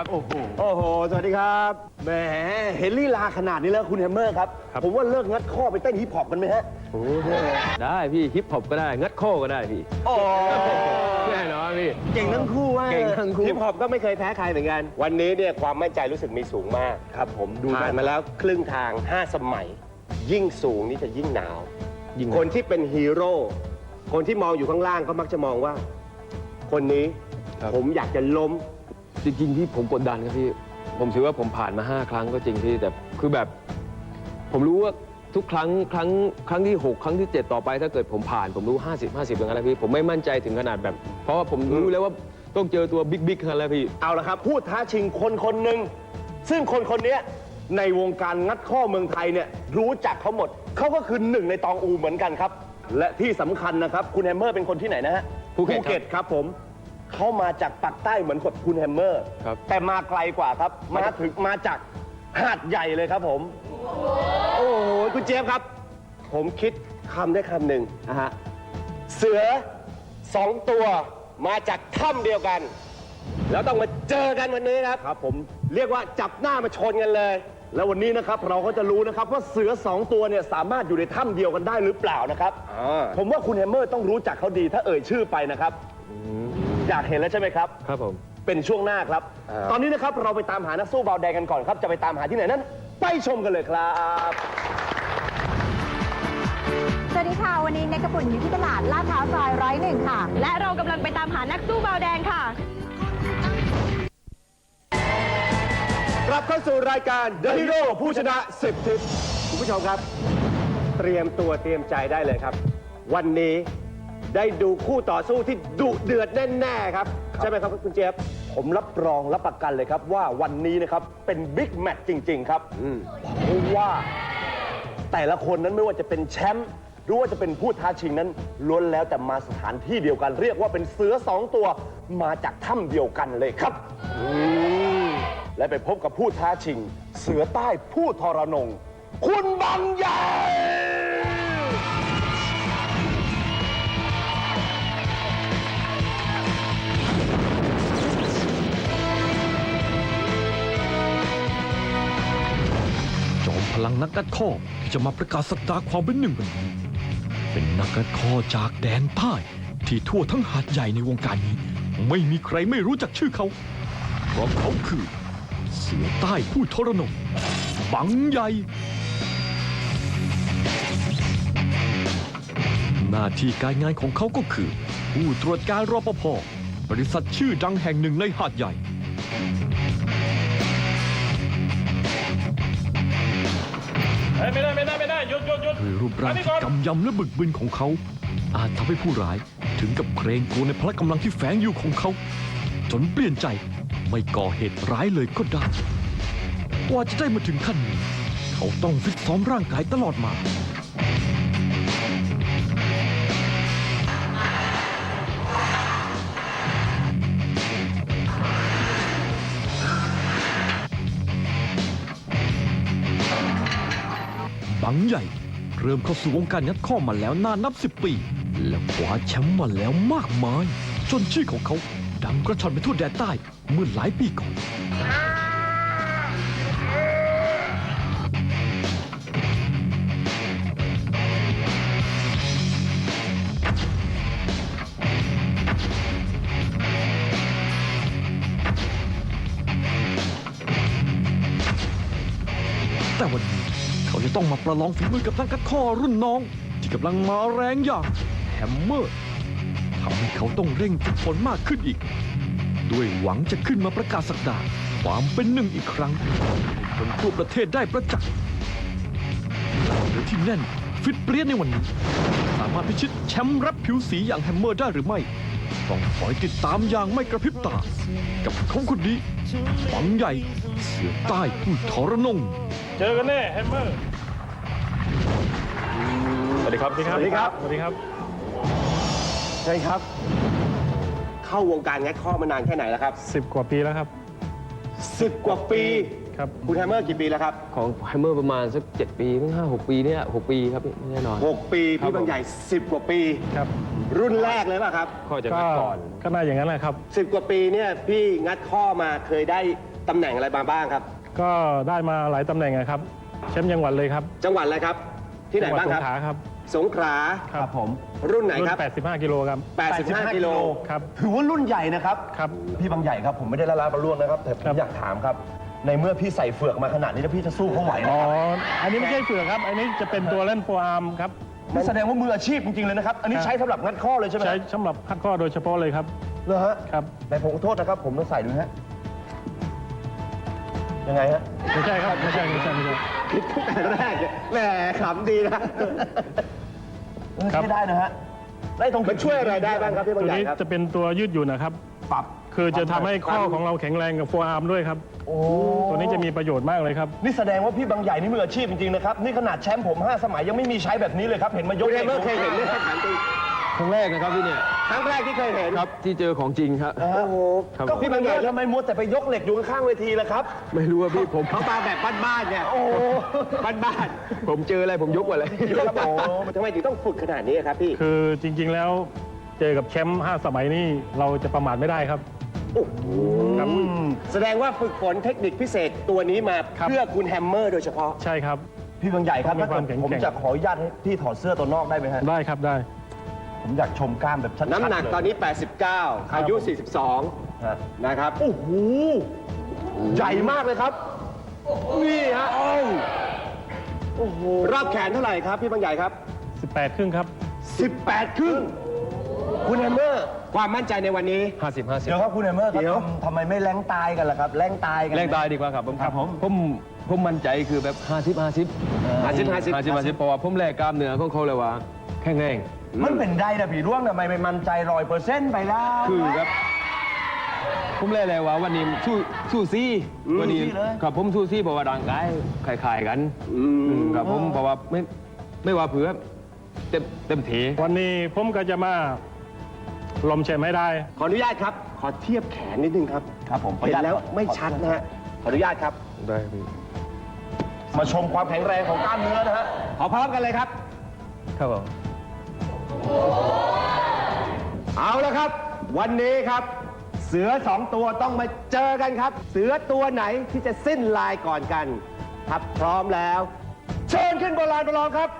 ครับ โอ้โห โอ้โห สวัสดีครับ แหม เห็นลีลาขนาดนี้แล้วคุณแฮมเมอร์ครับ ครับ ผมว่าเลิกงัดข้อไปเต้นฮิปฮอปกันไหมฮะ ได้พี่ฮิปฮอปก็ได้ งัดข้อก็ได้พี่โอ้แน่นอนพี่ เก่งทั้งคู่ว่าเก่งทั้งคู่ ฮิปฮอปก็ไม่เคยแพ้ใครเหมือนกัน วันนี้เนี่ยความมั่นใจรู้สึกมีสูงมาก ครับ ผมดูผ่านมาแล้วครึ่งทาง 5 สมัย ยิ่งสูงนี่จะยิ่งหนาว ยิ่งคนที่เป็นฮีโร่ คนที่มองอยู่ข้างล่างก็มักจะมองว่า คนนี้ผมอยากจะล้ม จริงๆที่ผมกดดันครับพี่ผมถือว่าผมผ่านมา 5 ครั้งก็จริงพี่แต่คือแบบ ผมรู้ว่าทุกครั้งครั้งครั้งที่ 6 ครั้งที่ 7 ต่อไป ถ้าเกิดผมผ่าน ผมรู้ 50 50อย่างนั้นแล้วพี่ผมไม่มั่นใจถึงขนาดแบบ เพราะว่าผมรู้แล้วว่าต้องเจอตัวบิ๊กบิ๊กกันแล้วพี่ เอาละครับ พูดท้าชิงคนคนหนึ่งซึ่งคนคนเนี้ยในวงการงัดข้อเมืองไทยเนี่ยรู้จักเขาหมด เขาก็คือหนึ่งในตองอูเหมือนกันครับ และที่สำคัญนะครับ คุณแฮมเมอร์เป็นคนที่ไหนนะฮะภูเก็ตครับครับผม เขามาจากปากใต้เหมือนกับคุณแฮมเมอร์ ครับ แต่มาไกลกว่าครับ มาถึงมาจากหาดใหญ่เลยครับผม โอ้โห คุณเจี๊ยบครับ ผมคิดคำได้คำหนึ่ง นะฮะ เสือสองตัวมาจากถ้ำเดียวกัน แล้วต้องมาเจอกันวันนี้ครับ ครับผมเรียกว่าจับหน้ามาชนกันเลย แล้ววันนี้นะครับเราก็จะรู้นะครับว่าเสือสองตัวเนี่ยสามารถอยู่ในถ้ำเดียวกันได้หรือเปล่านะครับ ผมว่าคุณแฮมเมอร์ต้องรู้จักเขาดีถ้าเอ่ยชื่อไปนะครับ อยากเห็นแล้วใช่ไหมครับ ครับผม เป็นช่วงหน้าครับตอนนี้นะครับเราไปตามหานักสู้เบาแดงกันก่อนครับ จะไปตามหาที่ไหนนั้น ไปชมกันเลยครับ สวัสดีค่ะ วันนี้เนกกระปุ่นอยู่ที่ตลาดลาดพร้าวซอยร้อยหนึ่งค่ะ และเรากำลังไปตามหานักสู้บาวแดงค่ะ กลับเข้าสู่รายการ The Hero ผู้ชนะ 10ทิศคุณผู้ชมครับ เตรียมตัวเตรียมใจได้เลยครับ วันนี้ ได้ดูคู่ต่อสู้ที่ดุเดือดแน่ๆครับ ใช่ไหมครับคุณเจี๊ยบผมรับรองรับประกันเลยครับว่าวันนี้นะครับเป็นบิ๊กแมตช์จริง ๆ ครับเพราะว่า แต่ละคนนั้นไม่ว่าจะเป็นแชมป์หรือว่าจะเป็นผู้ท้าชิงนั้นล้วนแล้วแต่มาสถานที่เดียวกัน เรียกว่าเป็นเสือสองตัวมาจากถ้ำเดียวกันเลยครับและไปพบกับผู้ท้าชิง เสือใต้ผู้ทรนง คุณบังใหญ่ ลังนักกัดข้อที่จะมาประกาศสักดาความเป็นหนึ่งวันนี้ เป็นนักกัดข้อจากแดนใต้ที่ทั่วทั้งหาดใหญ่ในวงการนี้ ไม่มีใครไม่รู้จักชื่อเขา เพราะเขาคือ เสือใต้ผู้ทรนงบังใหญ่ หน้าที่การงานของเขาก็คือ ผู้ตรวจการรปภบริษัทชื่อดังแห่งหนึ่งในหาดใหญ่ ไม่ได้ไม่ได้ไม่ได้หยุดหยุดหยุดด้วยรูปร่างที่กำยำและบึกบึนของเขา อาจทำให้ผู้ร้ายถึงกับเกรงกลัวในพละกำลังที่แฝงอยู่ของเขา จนเปลี่ยนใจไม่ก่อเหตุร้ายเลยก็ได้ กว่าจะได้มาถึงขั้นนี้ เขาต้องฟิตซ้อมร่างกายตลอดมา บังใหญ่ เริ่มเข้าสู่วงการงัดข้อมาแล้วนานนับสิบปี และคว้าแชมป์มาแล้วมากมาย จนชื่อของเขาดังกระชอนไปทั่วแดนใต้เมื่อหลายปีก่อน แต่วันนี้ จะต้องมาประลองฝีมือกับนักกัดข้อรุ่นน้อง ที่กำลังมาแรงอย่างแฮมเมอร์ทำให้เขาต้องเร่งฝึกฝนมากขึ้นอีก ด้วยหวังจะขึ้นมาประกาศสักดาความเป็นหนึ่งอีกครั้งให้คนทั่วประเทศได้ประจักษ์หรือที่แน่นฟิตเปรี้ยนในวันนี้ สามารถพิชิตแชมป์รับผิวสีอย่างแฮมเมอร์ได้หรือไม่ ต้องคอยติดตามอย่างไม่กระพริบตา กับเขาคนนี้หวังใหญ่เสือใต้ผู้ทรนง เจอกันแน่แฮมเมอร์ สวัสดีครับ สวัสดีครับ สวัสดีครับ ใช่ครับ เข้าวงการงัดข้อมานานแค่ไหนแล้วครับสิบกว่าปีแล้วครับ สิบกว่าปี ครับ คุณแฮมเมอร์กี่ปีแล้วครับของไฮเมอร์ประมาณสัก7ปีถึงห้าหกปีเนี่ยหกปีครับพี่แน่นอน หกปีครับ พี่บางใหญ่สิบกว่าปี ครับ รุ่นแรกเลยป่ะครับข้อจะก็งัดก่อน ก็น่าอย่างนั้นแหละครับ สิบกว่าปีเนี่ยพี่งัดข้อมาเคยได้ตำแหน่งอะไรมาบ้างครับ ก็ได้มาหลายตำแหน่งอะครับ แชมป์จังหวัดเลยครับจังหวัดอะไรครับ ที่ไหนจัวัดบ้างสคงรับขลาครับ สงขลาครับผมรุ่นไหนรุ่นครับ 85 กิโลครับ 85 กิโล ครับ ถือว่ารุ่นใหญ่นะครับ ครับ พี่บางใหญ่ครับผมไม่ได้ละลาบละล่วงนะครับ แต่ผครัมบ อยากถามครับ ในเมื่อพี่ใส่เฟือกมาขนาดนี้แล้วพี่จะสู้เขาไหวไหมอ๋อ ครับอันนี้ไม่ใช่เฟือกครับ อันนี้จะเป็นตัวเล่นโฟอาร์มครับ นี่แสดงว่ามืออาชีพจริงๆเลยนะครับ อันนี้ครับ ใช้สำหรับงัดข้อเลยใช่ไหมใช้สำหรับพักข้อโดยเฉพาะเลยครับ เหรอฮะครับในผมขอโทษนะครับ ผมต้องใส่ดูฮะ ยังไงฮะไม่ใช่ครับไม่ใช่ไม่ใช่ไม่ใช่ คิดตั้งแต่แรกเนี่ยแหมขำดีนะ เออครับ ใช้ได้นะฮะได้ตรงมันช่วยอะไรได้บ้างครับพี่บาตังวใหญ่นี้ครับจะเป็นตัวยืดหยุ่นนะครับ ปรับคือจะทำให้ข้อของเราแข็งแรงกับโฟอาร์มด้วยครับ โอ้ตัวนี้จะมีประโยชน์มากเลยครับ นี่แสดงว่าพี่บางใหญ่นี่มืออาชีพจริงๆนะครับ นี่ขนาดแชมป์ผม 5 สมัยยังไม่มีใช้แบบนี้เลยครับ เห็นมายคุกณเอเมอร์เคยเห็นไหมครับถามจริงค รั้งแรกนะครับพี่เนี่ยครั้งแรกที่เคยเห็นครับที่เจอของจริงครับ โอ้โหครับ ก็พี่บางใหญ่ทำไมมัวแต่ไปยกเหล็กอยู่ข้างๆเวทีล่ะครับ ไม่รู้ว่าพี่ผมเขามาแบบบ้านๆเนี่ยโอ้โหบ้านผมเจออะไรผมยกหมดเลยๆครับโอ้ทำไมถึงต้องฝึกขนาดนี้ครับพี่ คือจริงๆแล้วเจอกับแชมป์5สมัยนี่เราจะประมาทไม่ได้ครับโอ้โหแสดงว่าฝึกฝนเทคนิคพิเศษตัวนี้มาครับ เพื่อคุณแฮมเมอร์โดยเฉพาะ ใช่ครับ พี่บางใหญ่ครับมีถ้าคเกิวามดแข็งผมแกร่ง จะขออนุญาตให้พี่ถอดเสื้อตัวนอกได้ไหมฮะได้ครับได้ ผมอยากชมกล้ามแบบชัดๆน้ำหนักเลยตอนนี้ 89 อายุ 42ฮะนะครับโอ้โหใหญ่มากเลยครับ นี่ฮะโอ้โหรอบแขนเท่าไหร่ครับพี่บางใหญ่ครับ 18 ครึ่งครับ 18 ครึ่ง คุณแฮมเมอร์ความมั่นใจในวันนี้ 50 50เดี๋ยวครับคุณเอมเมอร์ครับเดี๋ยวทำทำไมไม่แรงตายกันล่ะครับแรงตายกัน แรงตายดีกว่าครับผมครับผม ผมผมมั่นใจคือแบบ 50 50 50 50 50 50เพราะว่าผมแลกกล้ามเนื้อของเขาเลยว่า แข็งแรงมันเป็นได้นะพี่ร่วงทำไมไม่มั่นใจร้อยเปอร์เซ็นต์ไปแล้วคือครับ ผมแลเลยว่าวันนี้สู้สู้ซี่วันนี้ครับผมสู้ซี่เพราะว่าร่างกายคล้ายๆกันอืมครับผมเพราะว่าไม่ไม่ว่าเผื่อเต็มเต็มทีวันนี้ผมก็จะมาลมแชมป์ให้ได้ ขออนุญาตครับ ขอเทียบแขนนิดนึงครับครับผมขออเห็นุนญาตแล้วไม่ชัดนะฮะขออนุญาตครับ ได้พี่มาชมความแข็งแรงของกล้ามเนื้อนะฮะขอพร้อมกันเลยครับ ครับผม เอาละครับ วันนี้ครับ เสือสองตัวต้องมาเจอกันครับ เสือตัวไหนที่จะสิ้นลายก่อนกันถ้าพร้อมแล้ว เชิญขึ้นบนลานประลองครับ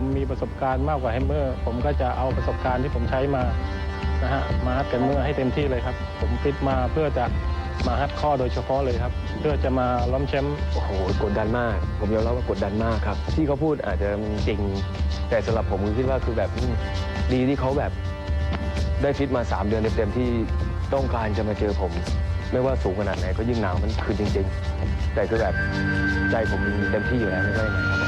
ผมมีประสบการณ์มากกว่าแฮมเมอร์ ผมก็จะเอาประสบการณ์ที่ผมใช้มานะฮะมาฮัดกันเมื่อให้เต็มที่เลยครับ ผมฟิตมาเพื่อจะมาฮัดข้อโดยเฉพาะเลยครับ เพื่อจะมาล้อมแชมป์โอ้โหกดดันมาก ผมยอมรับว่ากดดันมากครับ ที่เขาพูดอาจจะจริง แต่สำหรับผมคิดว่าคือแบบดีที่เขาแบบได้ฟิตมา 3 เดือนเต็มๆที่ต้องการจะมาเจอผม ไม่ว่าสูงขนาดไหนก็ยิ่งหนาวมันคือจริง ๆ แต่คือแบบใจผมเต็มที่อยู่แล้วไม่ใช่นะครับ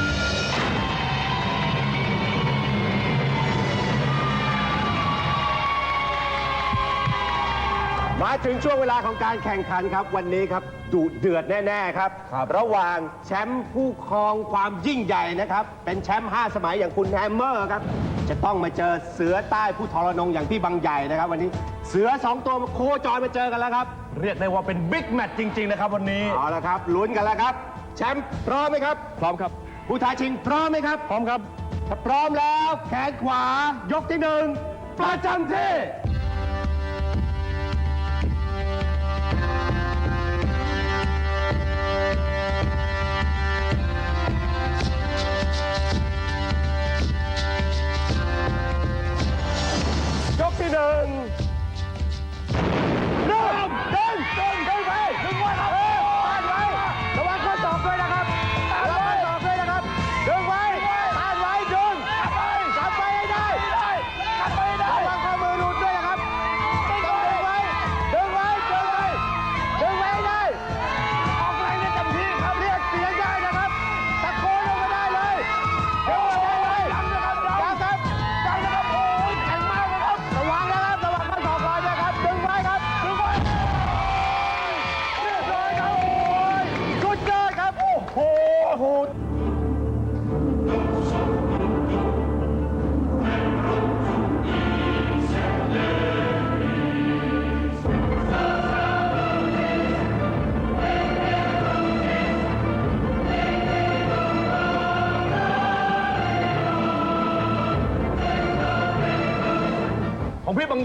มาถึงช่วงเวลาของการแข่งขันครับ วันนี้ครับดุเดือดแน่ ๆ ครับ ระหว่างแชมป์ผู้ครองความยิ่งใหญ่นะครับ เป็นแชมป์5สมัยอย่างคุณแฮมเมอร์ครับ จะต้องมาเจอเสือใต้ผู้ทรนงอย่างพี่บางใหญ่นะครับ วันนี้เสือสองตัวโคจรมาเจอกันแล้วครับเรียกได้ว่าเป็นบิ๊กแมตช์จริง ๆ นะครับวันนี้ เอาละครับลุ้นกันแล้วครับ แชมป์พร้อมไหมครับ พร้อมครับ ผู้ท้าชิงพร้อมไหมครับ พร้อมครับ ถ้าพร้อมแล้ว แขนขวายกที่หนึ่งประจำที่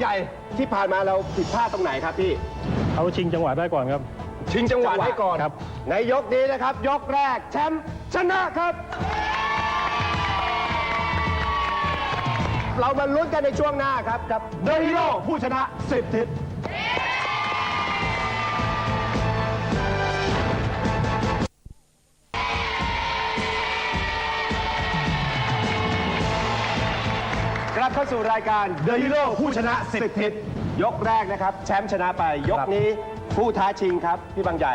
ใหญ่ที่ผ่านมาเราผิดพลาดตรงไหนครับพี่เขาชิงจังหวะได้ก่อนครับ ชิงจังหวะได้ก่อนครับ ในยกนี้นะครับ ยกแรกแชมป์ชนะครับ เรามาลุ้นกันในช่วงหน้าครับกับเดอะฮีโร่ผู้ชนะสิบทิศ กลับเข้าสู่รายการ The Hero ผู้ชนะสิบทิศยกแรกนะครับ แชมป์ชนะไป ยกนี้ผู้ท้าชิงครับพี่บางใหญ่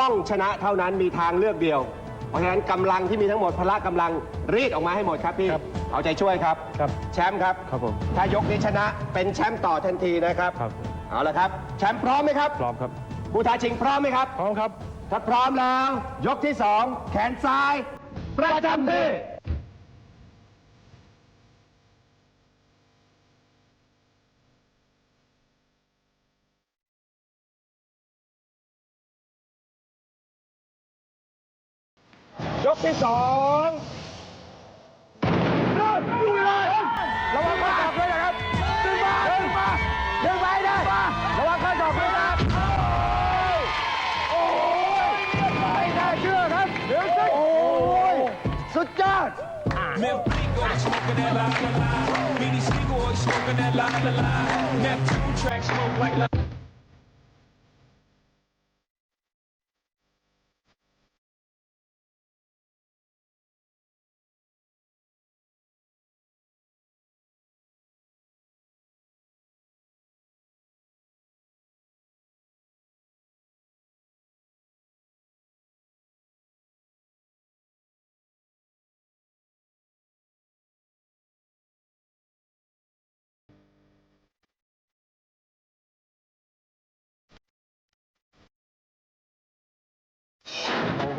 ต้องชนะเท่านั้นมีทางเลือกเดียว เพราะฉะนั้นกำลังที่มีทั้งหมดพละกำลังรีดออกมาให้หมดครับพี่ครับเอาใจช่วยครับ ครับแชมป์ครับ ครับผมถ้ายกนี้ชนะเป็นแชมป์ต่อทันทีนะครับครับ เอาละครับแชมป์พร้อมไหมครับ พร้อมครับ ผู้ท้าชิงพร้อมไหมครับ พร้อมครับ ถ้าพร้อมแล้ว ยกที่สองแขนซ้าย ประจำที่ ที่สองเริ่มอยู่เลยระวังข้อศอกด้วยนะครับดึงมาดึงมาดึงไปได้ระวังข้อศอกด้วยนะครับโอ้ยไม่น่าเชื่อครับเดี๋ยวสิโอ้ยสุดยอด smoking that la la la. Beanie Sneaker, smoking that la la la. Neptune track, smoke like la.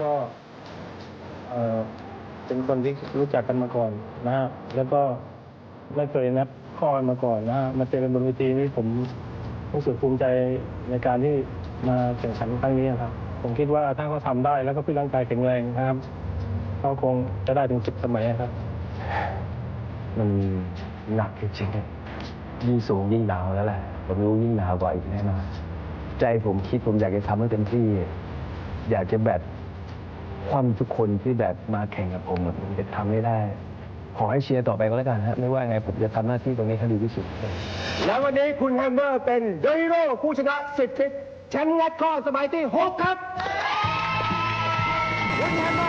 ก็เอ่อเป็นคนที่รู้จักกันมาก่อนนะฮะแล้วก็ไม่เคยนัดข้อกันมาก่อนนะฮะมาเจอกันบนเวทีนี่ผมรู้สึกภูมิใจในการที่มาแข่งขันครั้งนี้ครับ ผมคิดว่าถ้าเขาทำได้แล้วก็พี่ร่างกายแข็งแรงนะครับเขาคงจะได้ถึงสิบสมัยครับ มันหนักจริงๆยิ่งสูงยิ่งหนาวแล้วแหละผมรู้ยิ่งหนาวกว่าอีกแน่นอนใจผมคิดผมอยากจะทำให้เต็มที่ อยากจะแบบ ความทุกคนที่แบบมาแข่งกับผมผมจะทำไม่ได้ ขอให้เชียร์ต่อไปก็แล้วกันฮะไม่ว่าไงผมจะทำหน้าที่ตรงนี้ให้ดีที่สุด แล้ววันนี้คุณแฮมเมอร์เป็นเดอะฮีโร่ผู้ชนะสิบทิศแชมป์งัดข้อสมัยที่ 6 ครับคุณแฮมเมอร์